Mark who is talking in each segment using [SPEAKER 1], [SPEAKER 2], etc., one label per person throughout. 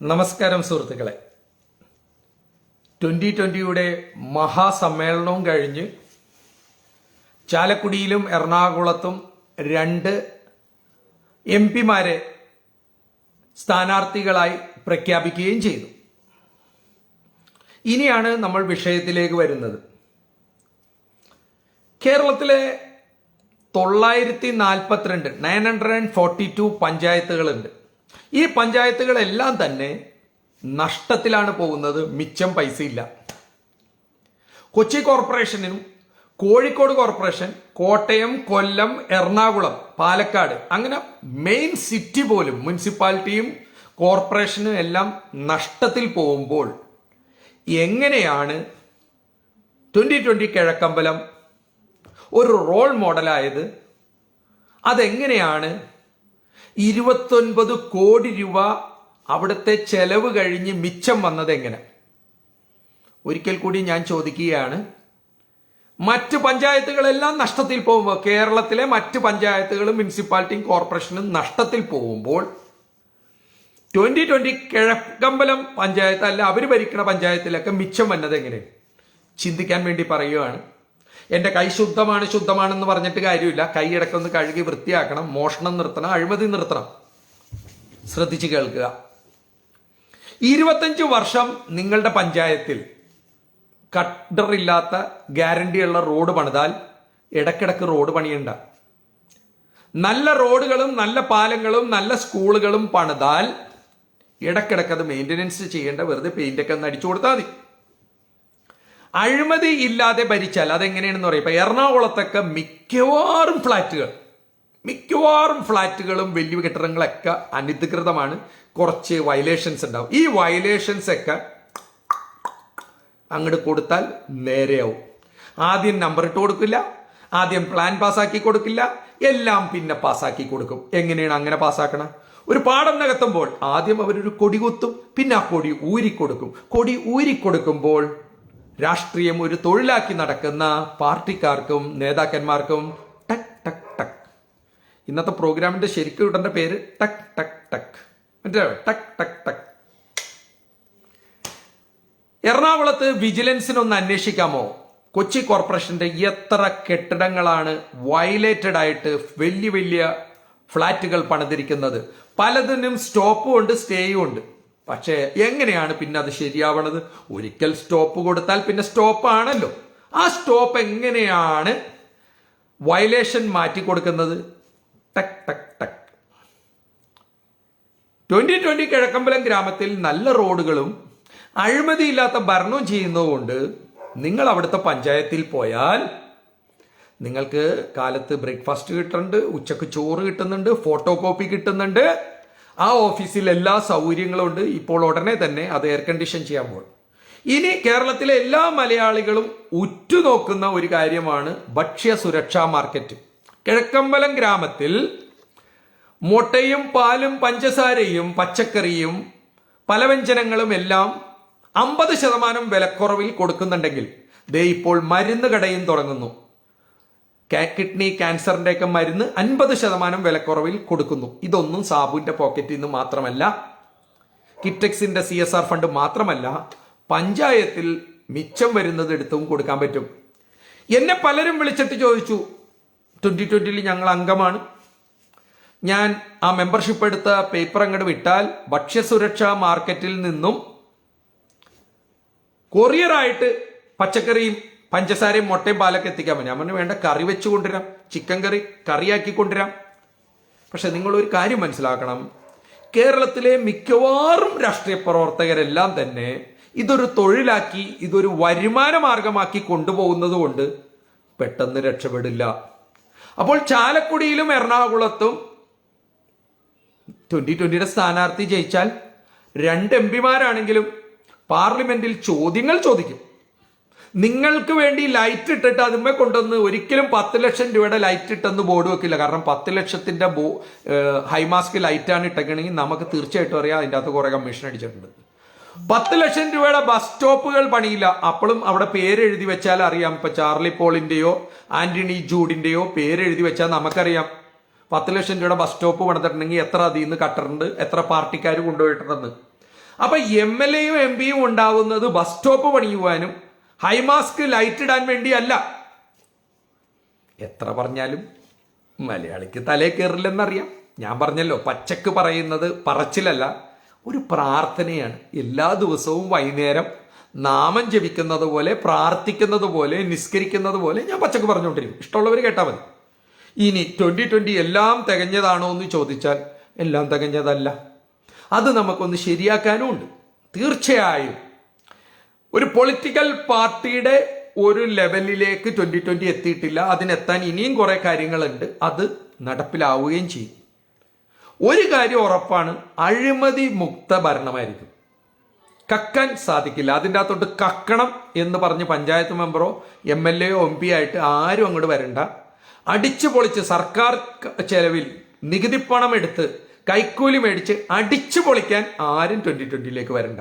[SPEAKER 1] നമസ്കാരം സുഹൃത്തുക്കളെ. ട്വന്റി ട്വന്റിയുടെ മഹാസമ്മേളനവും കഴിഞ്ഞ് ചാലക്കുടിയിലും എറണാകുളത്തും രണ്ട് എം പിമാരെ സ്ഥാനാർത്ഥികളായി പ്രഖ്യാപിക്കുകയും ചെയ്തു. ഇനിയാണ് നമ്മൾ വിഷയത്തിലേക്ക് വരുന്നത്. കേരളത്തിലെ തൊള്ളായിരത്തി നാൽപ്പത്തിരണ്ട് nine hundred and forty two പഞ്ചായത്തുകളുണ്ട്. ഈ പഞ്ചായത്തുകളെല്ലാം തന്നെ നഷ്ടത്തിലാണ് പോകുന്നത്. മിച്ചം പൈസയില്ല. കൊച്ചി കോർപ്പറേഷനും കോഴിക്കോട് കോർപ്പറേഷൻ കോട്ടയം കൊല്ലം എറണാകുളം പാലക്കാട് അങ്ങനെ മെയിൻ സിറ്റി പോലും മുനിസിപ്പാലിറ്റിയും കോർപ്പറേഷനും എല്ലാം നഷ്ടത്തിൽ പോകുമ്പോൾ എങ്ങനെയാണ് ട്വന്റി ട്വന്റി കിഴക്കമ്പലം ഒരു റോൾ മോഡലായത്? അതെങ്ങനെയാണ് ഇരുപത്തൊൻപത് കോടി രൂപ അവിടുത്തെ ചെലവ് കഴിഞ്ഞ് മിച്ചം വന്നത് എങ്ങനെ? ഒരിക്കൽ കൂടി ഞാൻ ചോദിക്കുകയാണ്. മറ്റ് പഞ്ചായത്തുകളെല്ലാം നഷ്ടത്തിൽ പോകുമ്പോൾ കേരളത്തിലെ മറ്റ് പഞ്ചായത്തുകളും മുനിസിപ്പാലിറ്റിയും കോർപ്പറേഷനും നഷ്ടത്തിൽ പോകുമ്പോൾ ട്വന്റി ട്വന്റി കിഴക്കമ്പലം പഞ്ചായത്ത് അല്ല അവർ ഭരിക്കുന്ന പഞ്ചായത്തിലൊക്കെ മിച്ചം വന്നത് എങ്ങനെ? ചിന്തിക്കാൻ വേണ്ടി പറയുകയാണ് എന്റെ കൈ ശുദ്ധമാണ് ശുദ്ധമാണെന്ന് പറഞ്ഞിട്ട് കാര്യമില്ല. കൈ ഇടക്കൊന്ന് കഴുകി വൃത്തിയാക്കണം. മോഷണം നിർത്തണം അഴിമതി നിർത്തണം. ശ്രദ്ധിച്ച് കേൾക്കുക. ഇരുപത്തഞ്ച് വർഷം നിങ്ങളുടെ പഞ്ചായത്തിൽ കട്ടർ കട്ടറില്ലാത്ത ഗ്യാരണ്ടിയുള്ള റോഡ് പണിതാൽ ഇടക്കിടക്ക് റോഡ് പണിയണ്ട. നല്ല റോഡുകളും നല്ല പാലങ്ങളും നല്ല സ്കൂളുകളും പണിതാൽ ഇടക്കിടക്ക് അത് മെയിന്റനൻസ് ചെയ്യേണ്ട. വെറുതെ പെയിന്റൊക്കെ ഒന്ന് അടിച്ചു കൊടുത്താൽ മതി. അഴിമതി ഇല്ലാതെ ഭരിച്ചാൽ അതെങ്ങനെയാണെന്ന് പറയും. ഇപ്പൊ എറണാകുളത്തൊക്കെ മിക്കവാറും ഫ്ലാറ്റുകൾ മിക്കവാറും ഫ്ലാറ്റുകളും വലിയ കെട്ടിടങ്ങളൊക്കെ അനധികൃതമാണ്. കുറച്ച് വയലേഷൻസ് ഉണ്ടാവും. ഈ വയലേഷൻസ് ഒക്കെ അങ്ങോട്ട് കൊടുത്താൽ നേരെയാവും. ആദ്യം നമ്പർ ഇട്ട് കൊടുക്കില്ല ആദ്യം പ്ലാൻ പാസ്സാക്കി കൊടുക്കില്ല എല്ലാം പിന്നെ പാസ്സാക്കി കൊടുക്കും. എങ്ങനെയാണ് അങ്ങനെ പാസ്സാക്കണം? ഒരു പാടം നികത്തുമ്പോൾ ആദ്യം അവരൊരു കൊടി കുത്തും പിന്നെ ആ കൊടി ഊരിക്കൊടുക്കും. കൊടി ഊരിക്കൊടുക്കുമ്പോൾ രാഷ്ട്രീയം ഒരു തൊഴിലാക്കി നടക്കുന്ന പാർട്ടിക്കാർക്കും നേതാക്കന്മാർക്കും ടക് ടക് ടക്. ഇന്നത്തെ പ്രോഗ്രാമിന്റെ ശരിക്കും ഇടേണ്ട പേര് ടക് ടക് ടക്. മറ്റേ ടക് ടക് ടക്. എറണാകുളത്ത് വിജിലൻസിനൊന്ന് അന്വേഷിക്കാമോ? കൊച്ചി കോർപ്പറേഷന്റെ എത്ര കെട്ടിടങ്ങളാണ് വയലേറ്റഡ് ആയിട്ട് വലിയ വലിയ ഫ്ളാറ്റുകൾ പണിതിരിക്കുന്നത്? പലതിനും സ്റ്റോപ്പും ഉണ്ട് സ്റ്റേയും ഉണ്ട്. പക്ഷേ എങ്ങനെയാണ് പിന്നെ അത് ശരിയാവണത്? ഒരിക്കൽ സ്റ്റോപ്പ് കൊടുത്താൽ പിന്നെ സ്റ്റോപ്പ് ആണല്ലോ. ആ സ്റ്റോപ്പ് എങ്ങനെയാണ് വയലേഷൻ മാറ്റി കൊടുക്കുന്നത്? ടക് ടക് ടക്. ട്വന്റി ട്വന്റി കിഴക്കമ്പലം ഗ്രാമത്തിൽ നല്ല റോഡുകളും അഴിമതിയില്ലാത്ത ഭരണവും ചെയ്യുന്നതുകൊണ്ട് നിങ്ങൾ അവിടുത്തെ പഞ്ചായത്തിൽ പോയാൽ നിങ്ങൾക്ക് കാലത്ത് ബ്രേക്ക്ഫാസ്റ്റ് കിട്ടുന്നുണ്ട് ഉച്ചയ്ക്ക് ചോറ് കിട്ടുന്നുണ്ട് ഫോട്ടോ കോപ്പി കിട്ടുന്നുണ്ട്. ആ ഓഫീസിൽ എല്ലാ സൗകര്യങ്ങളും ഉണ്ട്. ഇപ്പോൾ ഉടനെ തന്നെ അത് എയർ കണ്ടീഷൻ ചെയ്യാൻ പോകും ഇനി കേരളത്തിലെ എല്ലാ മലയാളികളും ഉറ്റുനോക്കുന്ന ഒരു കാര്യമാണ് ഭക്ഷ്യ സുരക്ഷാ മാർക്കറ്റ്. കിഴക്കമ്പലം ഗ്രാമത്തിൽ മുട്ടയും പാലും പഞ്ചസാരയും പച്ചക്കറിയും പലവ്യഞ്ജനങ്ങളും എല്ലാം അമ്പത് ശതമാനം വിലക്കുറവിൽ കൊടുക്കുന്നുണ്ടെങ്കിൽ ദേ ഇപ്പോൾ മരുന്ന് കടയും തുടങ്ങുന്നു. കിഡ്നി ക്യാൻസറിന്റെ ഒക്കെ മരുന്ന് അൻപത് ശതമാനം വിലക്കുറവിൽ കൊടുക്കുന്നു. ഇതൊന്നും സാബുവിന്റെ പോക്കറ്റിൽ നിന്ന് മാത്രമല്ല കിറ്റക്സിന്റെ സി എസ് ആർ ഫണ്ട് മാത്രമല്ല പഞ്ചായത്തിൽ മിച്ചം വരുന്നത് എടുത്തും കൊടുക്കാൻ പറ്റും. എന്നെ പലരും വിളിച്ചിട്ട് ചോദിച്ചു ട്വന്റി ട്വന്റിയിൽ ഞങ്ങൾ അംഗമാണ്. ഞാൻ ആ മെമ്പർഷിപ്പ് എടുത്ത പേപ്പർ അങ്ങോട്ട് വിട്ടാൽ ഭക്ഷ്യസുരക്ഷാ മാർക്കറ്റിൽ നിന്നും കൊറിയറായിട്ട് പച്ചക്കറിയും പഞ്ചസാരയും മുട്ടയും പാലൊക്കെ എത്തിക്കാൻ ഞാൻ പറഞ്ഞു വേണ്ട കറി വെച്ച് കൊണ്ടുവരാം. ചിക്കൻ കറി കറിയാക്കി കൊണ്ടുവരാം. പക്ഷെ നിങ്ങളൊരു കാര്യം മനസ്സിലാക്കണം. കേരളത്തിലെ മിക്കവാറും രാഷ്ട്രീയ പ്രവർത്തകരെല്ലാം തന്നെ ഇതൊരു തൊഴിലാക്കി ഇതൊരു വരുമാന മാർഗമാക്കി കൊണ്ടുപോകുന്നത് കൊണ്ട് പെട്ടെന്ന് രക്ഷപ്പെടില്ല. അപ്പോൾ ചാലക്കുടിയിലും എറണാകുളത്തും ട്വന്റി ട്വന്റിയുടെ സ്ഥാനാർത്ഥി ജയിച്ചാൽ രണ്ട് എം പിമാരാണെങ്കിലും പാർലമെന്റിൽ ചോദ്യങ്ങൾ ചോദിക്കും. നിങ്ങൾക്ക് വേണ്ടി ലൈറ്റ് ഇട്ടിട്ട് അതുമേ കൊണ്ടുവന്ന് ഒരിക്കലും പത്ത് ലക്ഷം രൂപയുടെ ലൈറ്റ് ഇട്ടെന്ന് ബോർഡ് വെക്കില്ല. കാരണം പത്ത് ലക്ഷത്തിന്റെ ബോ ഹൈമാസ്ക് ലൈറ്റാണ് ഇട്ടേക്കണമെങ്കിൽ നമുക്ക് തീർച്ചയായിട്ടും അറിയാം അതിന്റെ അകത്ത് കുറെ കമ്മീഷൻ അടിച്ചിട്ടുണ്ട്. പത്ത് ലക്ഷം രൂപയുടെ ബസ് സ്റ്റോപ്പുകൾ പണിയില്ല. അപ്പോഴും അവിടെ പേരെഴുതി വെച്ചാൽ അറിയാം. ഇപ്പൊ ചാർലി പോളിന്റെയോ ആന്റണി ജൂഡിന്റെയോ പേരെഴുതി വെച്ചാൽ നമുക്കറിയാം. പത്ത് ലക്ഷം രൂപയുടെ ബസ് സ്റ്റോപ്പ് പണിതിട്ടുണ്ടെങ്കിൽ എത്ര അതിൽ നിന്ന് കട്ടറുണ്ട് എത്ര പാർട്ടിക്കാർ കൊണ്ടുപോയിട്ടുണ്ടെന്ന്. അപ്പൊ എം എൽ എയും എം പിയും ഉണ്ടാവുന്നത് ബസ് സ്റ്റോപ്പ് പണിയുവാനും ഹൈമാസ്ക് ലൈറ്റ് ഇടാൻ വേണ്ടിയല്ല. എത്ര പറഞ്ഞാലും മലയാളിക്ക് തലേ കയറില്ലെന്നറിയാം. ഞാൻ പറഞ്ഞല്ലോ പച്ചക്ക് പറയുന്നത് പറച്ചിലല്ല. ഒരു പ്രാർത്ഥനയാണ്. എല്ലാ ദിവസവും വൈകുന്നേരം നാമം ജപിക്കുന്നത് പോലെ പ്രാർത്ഥിക്കുന്നത് പോലെ നിസ്കരിക്കുന്നത് പോലെ ഞാൻ പച്ചക്ക് പറഞ്ഞുകൊണ്ടിരിക്കും. ഇഷ്ടമുള്ളവർ കേട്ടാൽ മതി. ഇനി ട്വന്റി ട്വന്റി എല്ലാം തികഞ്ഞതാണോ എന്ന് ചോദിച്ചാൽ എല്ലാം തികഞ്ഞതല്ല. അത് നമുക്കൊന്ന് ശരിയാക്കാനും ഉണ്ട് തീർച്ചയായും ഒരു പൊളിറ്റിക്കൽ പാർട്ടിയുടെ ഒരു ലെവലിലേക്ക് ട്വന്റി ട്വന്റി എത്തിയിട്ടില്ല. അതിനെത്താൻ ഇനിയും കുറെ കാര്യങ്ങളുണ്ട്. അത് നടപ്പിലാവുകയും ചെയ്യും. ഒരു കാര്യം ഉറപ്പാണ്. അഴിമതി മുക്ത ഭരണമായിരിക്കും. കക്കാൻ സാധിക്കില്ല. അതിന്റെ അകത്തോട്ട് കക്കണം എന്ന് പറഞ്ഞ് പഞ്ചായത്ത് മെമ്പറോ എം എൽ എയോ എം പി ആയിട്ട് ആരും അങ്ങോട്ട് വരണ്ട. അടിച്ചു പൊളിച്ച് സർക്കാർ ചെലവിൽ നികുതി പണം എടുത്ത് കൈക്കൂലി മേടിച്ച് അടിച്ചു പൊളിക്കാൻ ആരും ട്വന്റി ട്വന്റിയിലേക്ക് വരണ്ട.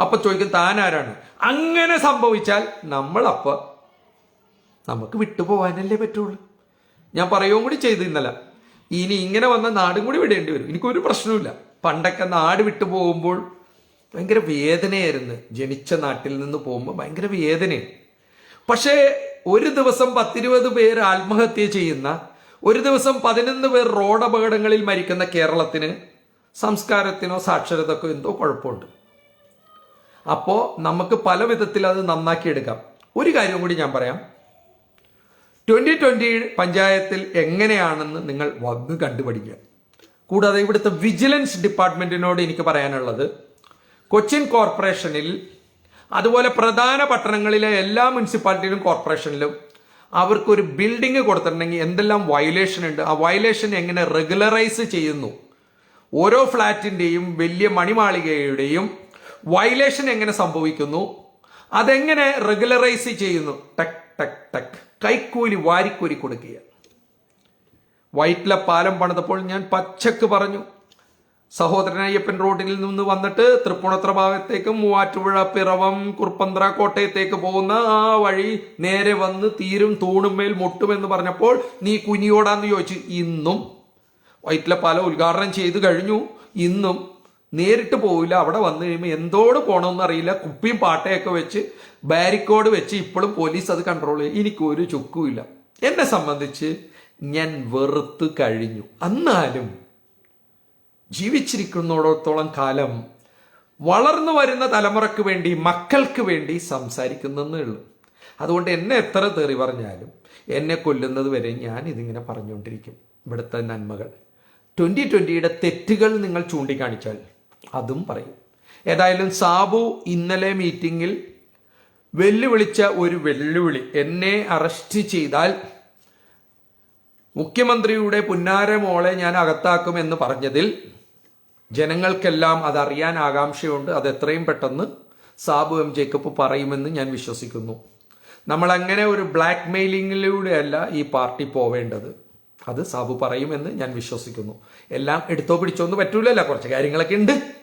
[SPEAKER 1] അപ്പൊ ചോദിക്കും താൻ ആരാണ് അങ്ങനെ സംഭവിച്ചാൽ നമ്മൾ നമ്മളപ്പ നമുക്ക് വിട്ടുപോകാനല്ലേ പറ്റുള്ളൂ. ഞാൻ പറയുകയും കൂടി ചെയ്തു ഇന്നലെ. ഇനി ഇങ്ങനെ വന്ന നാടും കൂടി വിടേണ്ടി വരും. എനിക്കൊരു പ്രശ്നവുമില്ല. പണ്ടൊക്കെ നാട് വിട്ടു പോകുമ്പോൾ ഭയങ്കര വേദനയായിരുന്നു. ജനിച്ച നാട്ടിൽ നിന്ന് പോകുമ്പോൾ ഭയങ്കര വേദനയാണ്. പക്ഷേ ഒരു ദിവസം പത്തിരുപത് പേർ ആത്മഹത്യ ചെയ്യുന്ന ഒരു ദിവസം പതിനൊന്ന് പേർ റോഡ് അപകടങ്ങളിൽ മരിക്കുന്ന കേരളത്തിന് സംസ്കാരത്തിനോ സാക്ഷരതക്കോ എന്തോ കുഴപ്പമുണ്ട്. അപ്പോൾ നമുക്ക് പല വിധത്തിൽ അത് നന്നാക്കിയെടുക്കാം ഒരു കാര്യം കൂടി ഞാൻ പറയാം. ട്വന്റി ട്വന്റി പഞ്ചായത്തിൽ എങ്ങനെയാണെന്ന് നിങ്ങൾ വന്ന് കണ്ടുപഠിക്കുക. കൂടാതെ ഇവിടുത്തെ വിജിലൻസ് ഡിപ്പാർട്ട്മെന്റിനോട് എനിക്ക് പറയാനുള്ളത് കൊച്ചിൻ കോർപ്പറേഷനിൽ അതുപോലെ പ്രധാന പട്ടണങ്ങളിലെ എല്ലാ മുനിസിപ്പാലിറ്റിയിലും കോർപ്പറേഷനിലും അവർക്കൊരു ബിൽഡിംഗ് കൊടുത്തിട്ടുണ്ടെങ്കിൽ എന്തെല്ലാം വയലേഷൻ ഉണ്ട് ആ വയലേഷൻ എങ്ങനെ റെഗുലറൈസ് ചെയ്യുന്നു? ഓരോ ഫ്ലാറ്റിന്റെയും വലിയ മണിമാളികയുടെയും വയലേഷൻ എങ്ങനെ സംഭവിക്കുന്നു? അതെങ്ങനെ റെഗുലറൈസ് ചെയ്യുന്നു? Tech tech tech. കൈക്കൂലി വാരിക്കൂലി കൊടുക്കുക. വൈറ്റില പാലം പണിതപ്പോൾ ഞാൻ പച്ചക്ക് പറഞ്ഞു സഹോദരൻ അയ്യപ്പൻ റോഡിൽ നിന്ന് വന്നിട്ട് തൃപ്പൂണിത്ര ഭാഗത്തേക്ക് മൂവാറ്റുപുഴ പിറവം കുറുപ്പന്ത്ര കോട്ടയത്തേക്ക് പോകുന്ന ആ വഴി നേരെ വന്ന് തീരും തൂണുമേൽ മുട്ടുമെന്ന് പറഞ്ഞപ്പോൾ നീ കുനിയോടാന്ന് ചോദിച്ചു ഇന്നും? വൈറ്റിലെ പാലം ഉദ്ഘാടനം ചെയ്തു കഴിഞ്ഞു ഇന്നും. നേരിട്ട് പോവില്ല. അവിടെ വന്നു കഴിയുമ്പോൾ എന്തോട് പോകണമെന്ന് അറിയില്ല. കുപ്പിയും പാട്ടയൊക്കെ വെച്ച് ബാരിക്കോഡ് വെച്ച് ഇപ്പോഴും പോലീസ് അത് കൺട്രോൾ ചെയ്യും. എനിക്കൊരു ചുക്കുമില്ല എന്നെ സംബന്ധിച്ച് ഞാൻ വെറുത്ത് കഴിഞ്ഞു. എന്നാലും ജീവിച്ചിരിക്കുന്നിടത്തോളം കാലം വളർന്നു വരുന്ന തലമുറയ്ക്ക് വേണ്ടി മക്കൾക്ക് വേണ്ടി സംസാരിക്കുന്നേ ഉള്ളൂ. അതുകൊണ്ട് എന്നെ എത്ര തെറി പറഞ്ഞാലും എന്നെ കൊല്ലുന്നത് വരെ ഞാൻ ഇതിങ്ങനെ പറഞ്ഞുകൊണ്ടിരിക്കും. ഇവിടുത്തെ നന്മകൾ. ട്വന്റി ട്വന്റിയുടെ തെറ്റുകൾ നിങ്ങൾ ചൂണ്ടിക്കാണിച്ചാൽ അതും പറയും. ഏതായാലും സാബു ഇന്നലെ മീറ്റിംഗിൽ വെല്ലുവിളിച്ച ഒരു വെല്ലുവിളി. എന്നെ അറസ്റ്റ് ചെയ്താൽ മുഖ്യമന്ത്രിയുടെ പുന്നാര മോളെ ഞാൻ അകത്താക്കും എന്ന് പറഞ്ഞതിൽ ജനങ്ങൾക്കെല്ലാം അതറിയാൻ ആകാംക്ഷയുണ്ട്. അത് എത്രയും പെട്ടെന്ന് സാബു എം ജേക്കബ് പറയുമെന്ന് ഞാൻ വിശ്വസിക്കുന്നു. നമ്മൾ അങ്ങനെ ഒരു ബ്ലാക്ക് മെയിലിങ്ങിലൂടെയല്ല ഈ പാർട്ടി പോവേണ്ടത്. അത് സാബു പറയുമെന്ന് ഞാൻ വിശ്വസിക്കുന്നു. എല്ലാം എടുത്തോ പിടിച്ചോന്ന് പറ്റൂലല്ല. കുറച്ച് കാര്യങ്ങളൊക്കെ ഉണ്ട്.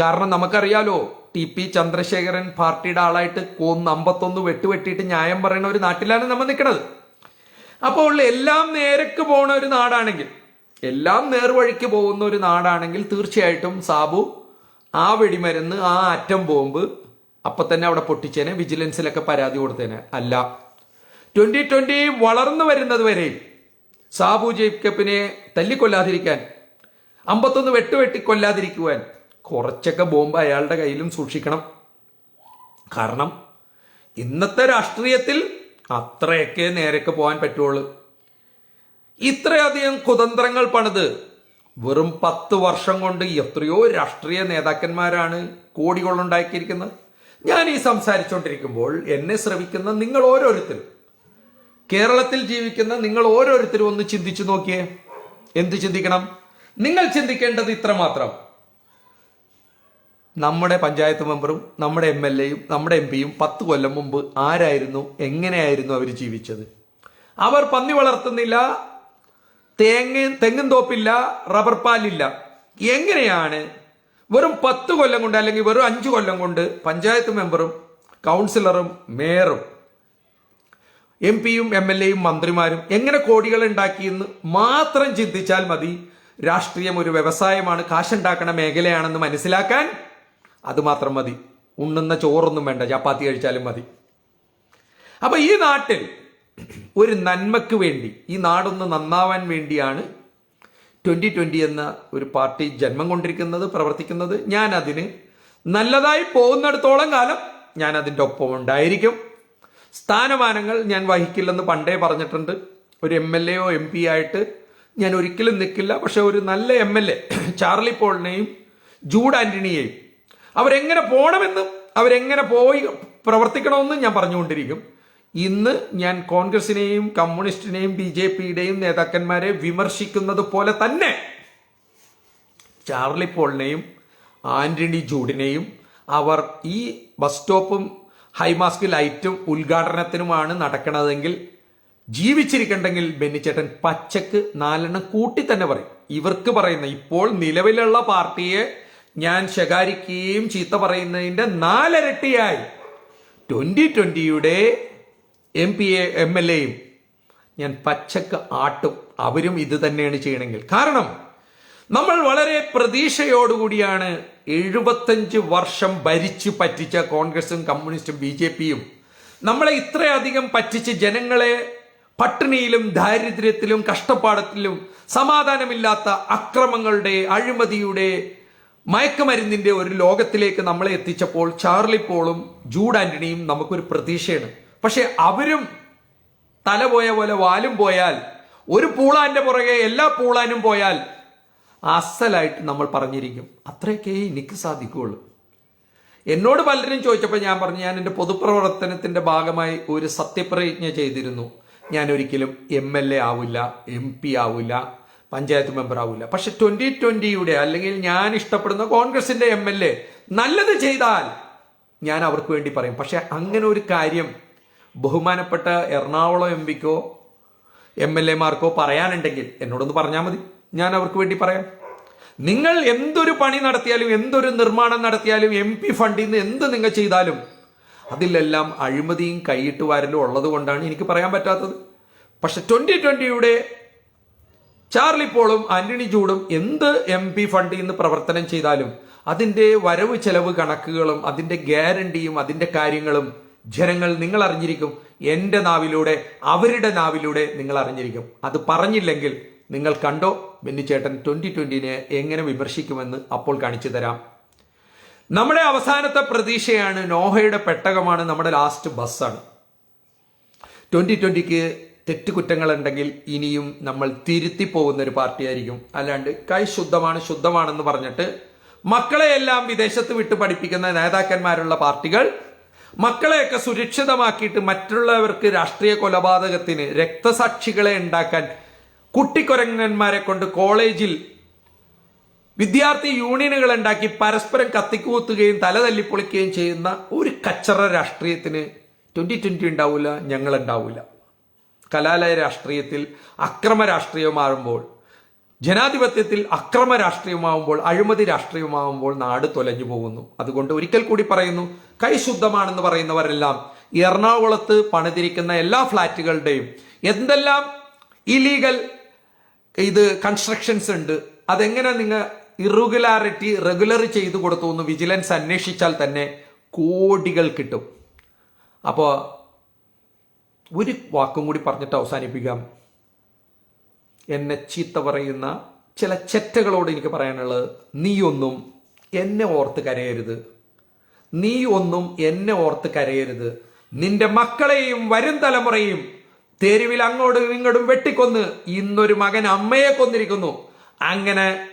[SPEAKER 1] കാരണം നമുക്കറിയാലോ ടി പി ചന്ദ്രശേഖരൻ പാർട്ടിയുടെ ആളായിട്ട് കൊന്ന് അമ്പത്തൊന്ന് വെട്ടുവെട്ടിയിട്ട് ന്യായം പറയുന്ന ഒരു നാട്ടിലാണ് നമ്മൾ നിൽക്കുന്നത് അപ്പോൾ എല്ലാം നേരക്ക് പോണ ഒരു നാടാണെങ്കിൽ എല്ലാം നേർവഴിക്ക് പോകുന്ന ഒരു നാടാണെങ്കിൽ തീർച്ചയായിട്ടും സാബു ആ വെടിമരുന്ന് ആ അറ്റം ബോംബ് അപ്പൊ തന്നെ അവിടെ പൊട്ടിച്ചേനെ വിജിലൻസിലൊക്കെ പരാതി കൊടുത്തേനെ. അല്ല. ട്വന്റി ട്വന്റി വളർന്നു വരുന്നത് വരെ സാബു ജേക്കബിനെ തല്ലിക്കൊല്ലാതിരിക്കാൻ അമ്പത്തൊന്ന് വെട്ടുവെട്ടി കൊല്ലാതിരിക്കുവാൻ കുറച്ചൊക്കെ ബോംബ് അയാളുടെ കയ്യിലും സൂക്ഷിക്കണം. കാരണം ഇന്നത്തെ രാഷ്ട്രീയത്തിൽ അത്രയൊക്കെ നേരൊക്കെ പോകാൻ പറ്റുള്ളൂ. ഇത്രയധികം കുതന്ത്രങ്ങൾ പണിത് വെറും പത്ത് വർഷം കൊണ്ട് എത്രയോ രാഷ്ട്രീയ നേതാക്കന്മാരാണ് കോടികളുണ്ടാക്കിയിരിക്കുന്നത് ഞാൻ ഈ സംസാരിച്ചുകൊണ്ടിരിക്കുമ്പോൾ എന്നെ ശ്രവിക്കുന്ന നിങ്ങൾ ഓരോരുത്തരും കേരളത്തിൽ ജീവിക്കുന്ന നിങ്ങൾ ഓരോരുത്തരും ഒന്ന് ചിന്തിച്ചു നോക്കിയേ. എന്ത് ചിന്തിക്കണം? നിങ്ങൾ ചിന്തിക്കേണ്ടത് ഇത്രമാത്രം. നമ്മുടെ പഞ്ചായത്ത് മെമ്പറും നമ്മുടെ എം എൽ എയും നമ്മുടെ എം പിയും പത്ത് കൊല്ലം മുമ്പ് ആരായിരുന്നു എങ്ങനെയായിരുന്നു അവർ ജീവിച്ചത്? അവർ പന്നി വളർത്തുന്നില്ല തേങ്ങ തെങ്ങും തോപ്പില്ല റബ്ബർ പാലില്ല. എങ്ങനെയാണ് വെറും പത്ത് കൊല്ലം കൊണ്ട് അല്ലെങ്കിൽ വെറും അഞ്ചു കൊല്ലം കൊണ്ട് പഞ്ചായത്ത് മെമ്പറും കൗൺസിലറും മേയറും എം പിയും എം എൽ എയും മന്ത്രിമാരും എങ്ങനെ കോടികൾ ഉണ്ടാക്കിയെന്ന് മാത്രം ചിന്തിച്ചാൽ മതി. രാഷ്ട്രീയം ഒരു വ്യവസായമാണ്. കാശുണ്ടാക്കണ മേഖലയാണെന്ന് മനസ്സിലാക്കാൻ അത് മാത്രം മതി. ഉണ്ണുന്ന ചോറൊന്നും വേണ്ട. ചപ്പാത്തി കഴിച്ചാലും മതി. അപ്പൊ ഈ നാട്ടിൽ ഒരു നന്മക്ക് വേണ്ടി ഈ നാടൊന്ന് നന്നാവാൻ വേണ്ടിയാണ് ട്വന്റി ട്വന്റി എന്ന ഒരു പാർട്ടി ജന്മം കൊണ്ടിരിക്കുന്നത് പ്രവർത്തിക്കുന്നത്. ഞാൻ അതിന് നല്ലതായി പോകുന്നിടത്തോളം കാലം ഞാൻ അതിന്റെ ഒപ്പം ഉണ്ടായിരിക്കും. സ്ഥാനമാനങ്ങൾ ഞാൻ വഹിക്കില്ലെന്ന് പണ്ടേ പറഞ്ഞിട്ടുണ്ട്. ഒരു എം എൽ എയോ എം പി ആയിട്ട് ഞാൻ ഒരിക്കലും നിൽക്കില്ല. പക്ഷെ ഒരു നല്ല എം എൽ എ ചാർലി പോളിനെയും ജൂഡ് ആന്റണിയെയും അവരെങ്ങനെ പോകണമെന്നും അവരെങ്ങനെ പോയി പ്രവർത്തിക്കണമെന്നും ഞാൻ പറഞ്ഞുകൊണ്ടിരിക്കും. ഇന്ന് ഞാൻ കോൺഗ്രസിനെയും കമ്മ്യൂണിസ്റ്റിനെയും ബി ജെ പിയുടെയും നേതാക്കന്മാരെ വിമർശിക്കുന്നത് പോലെ തന്നെ ചാർലി പോളിനെയും ആന്റണി ജൂഡിനെയും അവർ ഈ ബസ് സ്റ്റോപ്പും ഹൈമാസ്ക് ലൈറ്റും ഉദ്ഘാടനത്തിനുമാണ് നടക്കണതെങ്കിൽ ജീവിച്ചിരിക്കണ്ടെങ്കിൽ ബെന്നിച്ചേട്ടൻ പച്ചക്ക് നാലെണ്ണം കൂട്ടി തന്നെ പറയും. ഇവർക്ക് പറയുന്ന ഇപ്പോൾ നിലവിലുള്ള പാർട്ടിയെ ഞാൻ ശകാരിക്കുകയും ചീത്ത പറയുന്നതിന്റെ നാലരട്ടിയായി. Twenty ട്വന്റിയുടെ M P A M L എയും ഞാൻ പച്ചക്ക് ആട്ടും. അവരും ഇത് തന്നെയാണ് ചെയ്യണമെങ്കിൽ. കാരണം നമ്മൾ വളരെ പ്രതീക്ഷയോടുകൂടിയാണ് എഴുപത്തഞ്ച് വർഷം ഭരിച്ചു പറ്റിച്ച കോൺഗ്രസും കമ്മ്യൂണിസ്റ്റും ബി ജെ പിയും. നമ്മളെ ഇത്രയധികം പറ്റിച്ച് ജനങ്ങളെ പട്ടിണിയിലും ദാരിദ്ര്യത്തിലും കഷ്ടപ്പാടത്തിലും സമാധാനമില്ലാത്ത അക്രമങ്ങളുടെ അഴിമതിയുടെ മയക്കുമരുന്നിന്റെ ഒരു ലോകത്തിലേക്ക് നമ്മളെ എത്തിച്ചപ്പോൾ ചാർലി പോളും ജൂഡ് ആന്റണിയും നമുക്കൊരു പ്രതീക്ഷയാണ്. പക്ഷെ അവരും തല പോയ പോലെ വാലും പോയാൽ ഒരു പൂളാന്റെ പുറകെ എല്ലാ പൂളാനും പോയാൽ അസലായിട്ട് നമ്മൾ പറഞ്ഞിരിക്കും. അത്രയൊക്കെ എനിക്ക് സാധിക്കുകയുള്ളൂ. എന്നോട് പലരും ചോദിച്ചപ്പോൾ ഞാൻ പറഞ്ഞു ഞാൻ എന്റെ പൊതുപ്രവർത്തനത്തിന്റെ ഭാഗമായി ഒരു സത്യപ്രതിജ്ഞ ചെയ്തിരുന്നു. ഞാൻ ഒരിക്കലും എം എൽ എ ആവില്ല എം പി ആവില്ല പഞ്ചായത്ത് മെമ്പർ ആവില്ല പക്ഷെ ട്വന്റി ട്വന്റിയുടെ അല്ലെങ്കിൽ ഞാൻ ഇഷ്ടപ്പെടുന്ന കോൺഗ്രസിന്റെ എം എൽ എ നല്ലത് ചെയ്താൽ ഞാൻ അവർക്ക് വേണ്ടി പറയും. പക്ഷെ അങ്ങനെ ഒരു കാര്യം ബഹുമാനപ്പെട്ട എറണാകുളം എം പിക്കോ എം എൽ എമാർക്കോ പറയാനുണ്ടെങ്കിൽ എന്നോടൊന്ന് പറഞ്ഞാൽ മതി. ഞാൻ അവർക്ക് വേണ്ടി പറയാം. നിങ്ങൾ എന്തൊരു പണി നടത്തിയാലും എന്തൊരു നിർമ്മാണം നടത്തിയാലും എം പി ഫണ്ടിൽ നിന്ന് എന്ത് നിങ്ങൾ ചെയ്താലും അതിലെല്ലാം അഴിമതിയും കൈയിട്ട് വാരലും ഉള്ളത് കൊണ്ടാണ് എനിക്ക് പറയാൻ പറ്റാത്തത്. പക്ഷെ ട്വന്റി ട്വന്റിയുടെ ചാർലി പോളും ആന്റണി ജൂഡും എന്ത് എം പി ഫണ്ടിൽ നിന്ന് പ്രവർത്തനം ചെയ്താലും അതിന്റെ വരവ് ചെലവ് കണക്കുകളും അതിന്റെ ഗ്യാരണ്ടിയും അതിന്റെ കാര്യങ്ങളും ജനങ്ങൾ നിങ്ങൾ അറിഞ്ഞിരിക്കും. എന്റെ നാവിലൂടെ അവരുടെ നാവിലൂടെ നിങ്ങൾ അറിഞ്ഞിരിക്കും. അത് പറഞ്ഞില്ലെങ്കിൽ നിങ്ങൾ കണ്ടോ ബെന്നിച്ചേട്ടൻ ട്വന്റി ട്വന്റിനെ എങ്ങനെ വിമർശിക്കുമെന്ന് അപ്പോൾ കാണിച്ചു തരാം. നമ്മുടെ അവസാനത്തെ പ്രതീക്ഷയാണ് നോഹയുടെ പെട്ടകമാണ് നമ്മുടെ ലാസ്റ്റ് ബസ്സാണ്. ട്വന്റി ട്വന്റിക്ക് തെറ്റുകുറ്റങ്ങൾ ഉണ്ടെങ്കിൽ ഇനിയും നമ്മൾ തിരുത്തി പോകുന്ന ഒരു പാർട്ടിയായിരിക്കും. അല്ലാണ്ട് കൈ ശുദ്ധമാണ് ശുദ്ധമാണെന്ന് പറഞ്ഞിട്ട് മക്കളെയെല്ലാം വിദേശത്ത് വിട്ട് പഠിപ്പിക്കുന്ന നേതാക്കന്മാരുള്ള പാർട്ടികൾ മക്കളെയൊക്കെ സുരക്ഷിതമാക്കിയിട്ട് മറ്റുള്ളവർക്ക് രാഷ്ട്രീയ കൊലപാതകത്തിന് രക്തസാക്ഷികളെ ഉണ്ടാക്കാൻ കുട്ടിക്കൊരങ്ങന്മാരെ കൊണ്ട് കോളേജിൽ വിദ്യാർത്ഥി യൂണിയനുകൾ ഉണ്ടാക്കി പരസ്പരം കത്തിക്കൂത്തുകയും തല തല്ലിപ്പൊളിക്കുകയും ചെയ്യുന്ന ഒരു കച്ചറ രാഷ്ട്രീയത്തിന് ട്വന്റി ട്വന്റി ഉണ്ടാവില്ല ഞങ്ങൾ ഉണ്ടാവില്ല കലാലയ രാഷ്ട്രീയത്തിൽ അക്രമ രാഷ്ട്രീയമാകുമ്പോൾ ജനാധിപത്യത്തിൽ അക്രമ രാഷ്ട്രീയമാവുമ്പോൾ അഴിമതി രാഷ്ട്രീയമാവുമ്പോൾ നാട് തൊലഞ്ഞു പോകുന്നു. അതുകൊണ്ട് ഒരിക്കൽ കൂടി പറയുന്നു കൈശുദ്ധമാണെന്ന് പറയുന്നവരെല്ലാം എറണാകുളത്ത് പണിതിരിക്കുന്ന എല്ലാ ഫ്ലാറ്റുകളുടെയും എന്തെല്ലാം ഇലീഗൽ ഇത് കൺസ്ട്രക്ഷൻസ് ഉണ്ട് അതെങ്ങനെ നിങ്ങൾ ഇറഗുലാരിറ്റി റെഗുലർ ചെയ്തു കൊടുത്തു എന്ന് വിജിലൻസ് അന്വേഷിച്ചാൽ തന്നെ കോടികൾ കിട്ടും. അപ്പോൾ ഒരു വാക്കും കൂടി പറഞ്ഞിട്ട് അവസാനിപ്പിക്കാം. എന്നെ ചീത്ത പറയുന്ന ചില ചെറ്റകളോട് എനിക്ക് പറയാനുള്ളത് നീയൊന്നും എന്നെ ഓർത്ത് കരയരുത്. നീ ഒന്നും എന്നെ ഓർത്ത് കരയരുത്. നിന്റെ മക്കളെയും വരും തലമുറയും തെരുവിൽ അങ്ങോട്ടും ഇങ്ങോട്ടും വെട്ടിക്കൊന്ന് ഇന്നൊരു മകൻ അമ്മയെ കൊന്നിരിക്കുന്നു. അങ്ങനെ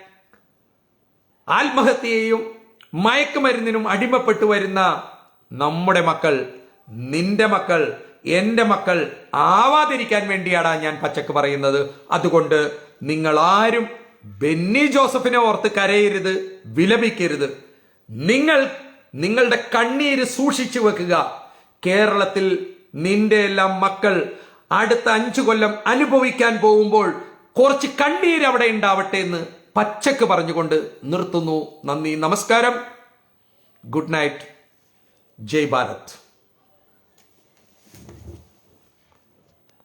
[SPEAKER 1] ആത്മഹത്യയെയും മയക്കുമരുന്നിനും അടിമപ്പെട്ടു വരുന്ന നമ്മുടെ മക്കൾ നിന്റെ മക്കൾ എന്റെ മക്കൾ ആവാതിരിക്കാൻ വേണ്ടിയാണ് ഞാൻ പച്ചക്ക് പറയുന്നത്. അതുകൊണ്ട് നിങ്ങളാരും ബെന്നി ജോസഫിനെ ഓർത്ത് കരയരുത് വിലപിക്കരുത്. നിങ്ങൾ നിങ്ങളുടെ കണ്ണീര് സൂക്ഷിച്ചു വെക്കുക. കേരളത്തിൽ നിന്റെ എല്ലാം മക്കൾ അടുത്ത അഞ്ചു കൊല്ലം അനുഭവിക്കാൻ പോകുമ്പോൾ കുറച്ച് കണ്ണീര് അവിടെ ഉണ്ടാവട്ടെ എന്ന് പച്ചക്ക് പറഞ്ഞുകൊണ്ട് നിർത്തുന്നു. നന്ദി നമസ്കാരം. Good night. ജയ് ഭാരത്.